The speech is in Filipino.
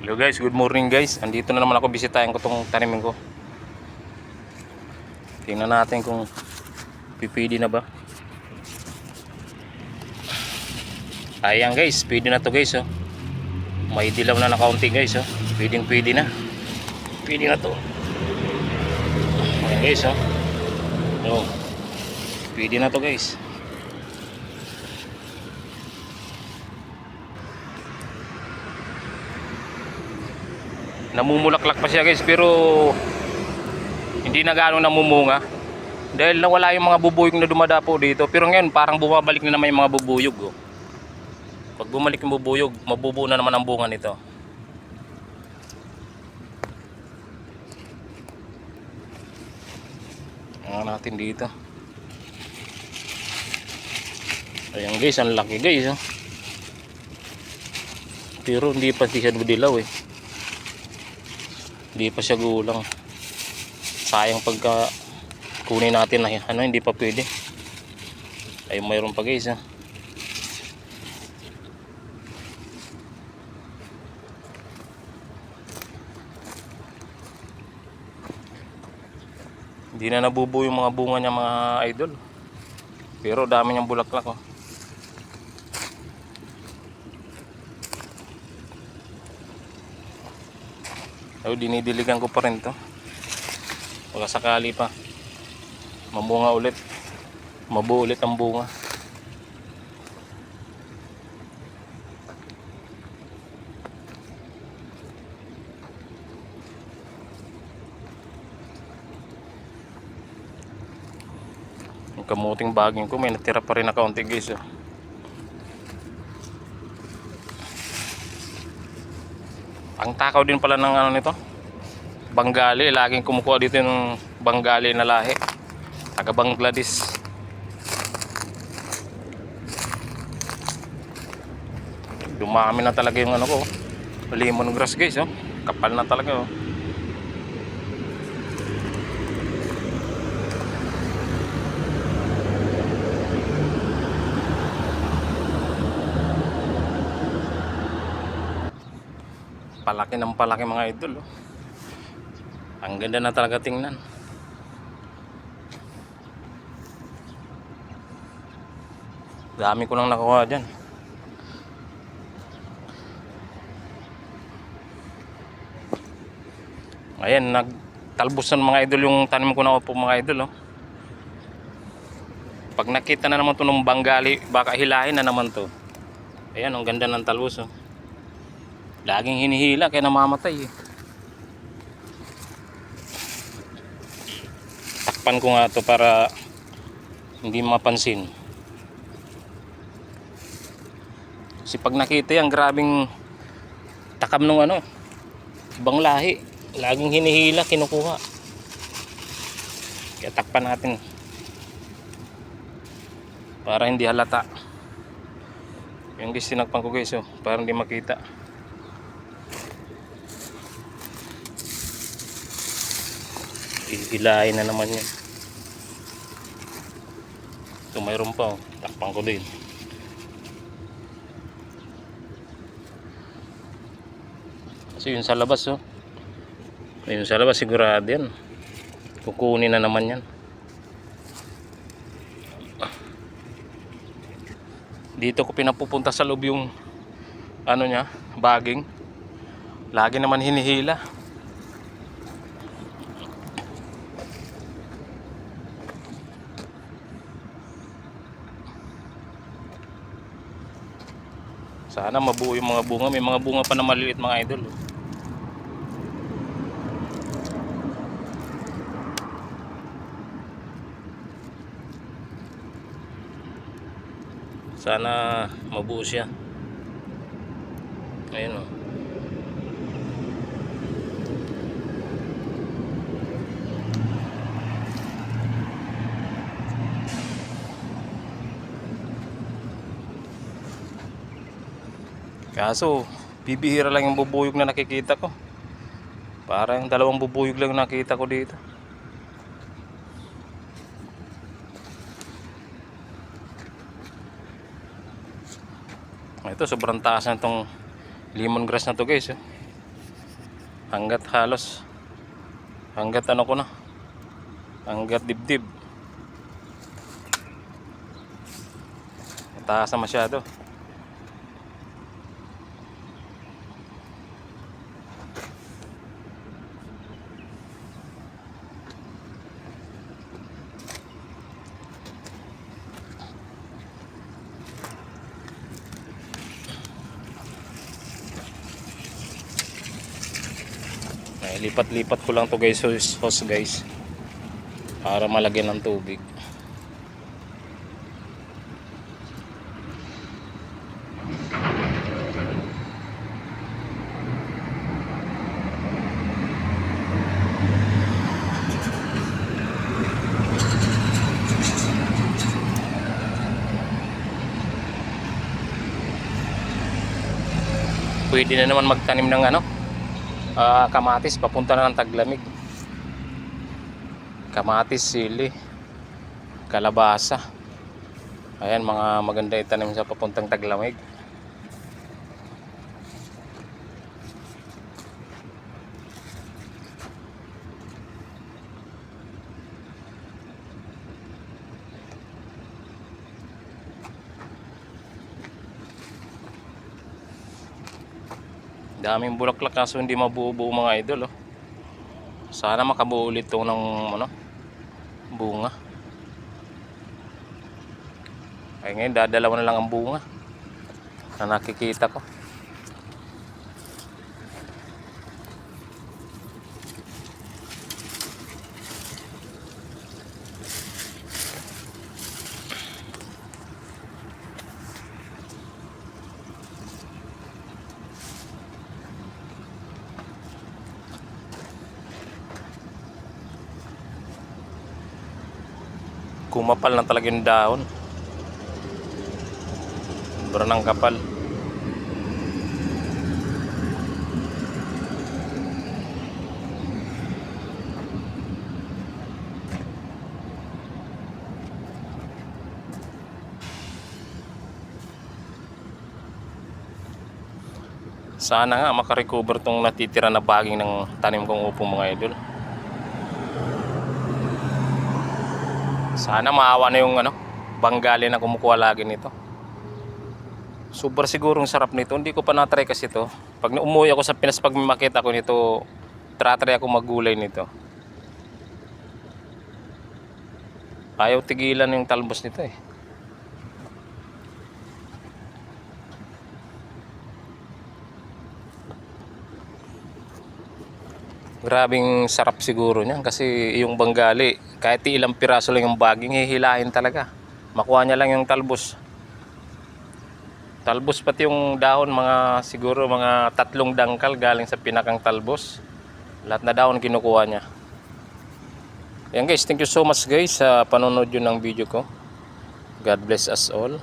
Hello guys, good morning guys. Andito na naman ako bisitahin ko tong tanimin ko. Tingnan natin kung pipili na ba. Ayan guys, pwede na to guys oh. May dilaw na na kaunti guys oh. Pwedeng pwede na. Pwede na to. Ayan guys oh. Oh. Pwede na to guys. Namumulaklak pa siya guys pero hindi na gaano namumunga dahil nawala yung mga bubuyog na dumadapo dito pero ngayon parang bumabalik na naman yung mga bubuyog oh. pag bumalik yung bubuyog mabubuo na naman ang bunga nito Tingnan natin dito ayan guys ang laki guys oh. pero hindi pa siya dilaw eh hindi pa siya gulang. Sayang pagka kunin natin na ano hindi pa pwede. Ay mayroon pa guys ha hindi na nabubuo yung mga bunga niya mga idol. Pero dami niyang bulaklak oh. So, dinidiligan ko pa rin to. Baka sakali pa. Mamunga ulit. Mabuo ulit ang bunga. Yung kamuting baging ko, may natira pa rin na kaunti guys. Oh. Ang takaw din pala ng ano nito. Bengali, laging kumukuha dito yung Bengali na lahi. Taga Bangladesh. Dumami na talaga yung ano ko. Lemon grass guys, oh. Kapal na talaga, oh. Palaki ng palaki mga idol oh. ang ganda na talaga tingnan dami ko lang nakuha dyan ayan nagtalbos ng mga idol yung tanim ko na po mga idol oh. pag nakita na naman to ng Bengali baka hilahin na naman to ayan ang ganda ng talbos oh. Laging hinihila kaya namamatay eh. Takpan ko nga to para hindi mapansin. Kasi pag nakita yan, grabing takam nung ano, ibang lahi. Laging hinihila, kinukuha. Kaya takpan natin. Para hindi halata. Yung guys, tinakpan ko guys, oh, para hindi makita. Hilahin na naman yun. Ito mayroon pa oh. takpan ko din. Kasi yun sa labas oh. Yun sa labas sigurado yan. Kukunin na naman yan. Dito ko pinapupunta sa loob yung ano niya baging. Lagi naman hinihila Sana mabuo yung mga bunga. May mga bunga pa na maliliit mga idol. oh. Sana mabuo siya. Ayun oh. Kaso, bibihira lang yung bubuyog na nakikita ko. Parang dalawang bubuyog lang nakita ko dito. Ito, sobrang taas na itong lemongrass na to guys. eh. Hanggat halos. Hanggat ano ko na. Hanggat dibdib. Mataas na masyado. Lipat-lipat ko lang to guys, hose, guys. Para malagyan ng tubig. Pwede na naman magtanim ng ano, Ah, kamatis papunta na ng taglamig. Kamatis, sili, kalabasa. Ayan, mga maganda itanim sa papuntang taglamig. Daming bulaklak kaso hindi mabuo-buo mga idol oh. Sana makabuo ulit to ng ano, bunga. Ay ngayon dadalawa na lang ang bunga na nakikita ko. Kumapal na talaga yung dahon. Sobra kapal. Sana nga makarecover tong natitira na baging ng tanim kong upo mga idol. Sana maawa na yung ano, banggali na kumukuha lagi nito. Super sigurong sarap nito. Hindi ko pa na-try kasi ito. Pag umuwi ako sa Pinas, pag makita ko nito, try ako magulay nito. Ayaw tigilan yung talbos nito eh. Grabing sarap siguro niyan kasi yung banggali, kahit ilang piraso lang yung baging, hihilahin talaga. Makuha niya lang yung talbos. Talbos pati yung dahon, mga siguro mga tatlong dangkal galing sa pinakang talbos. Lahat na dahon kinukuha niya. Yan guys, thank you so much guys sa panonood yun ng video ko. God bless us all.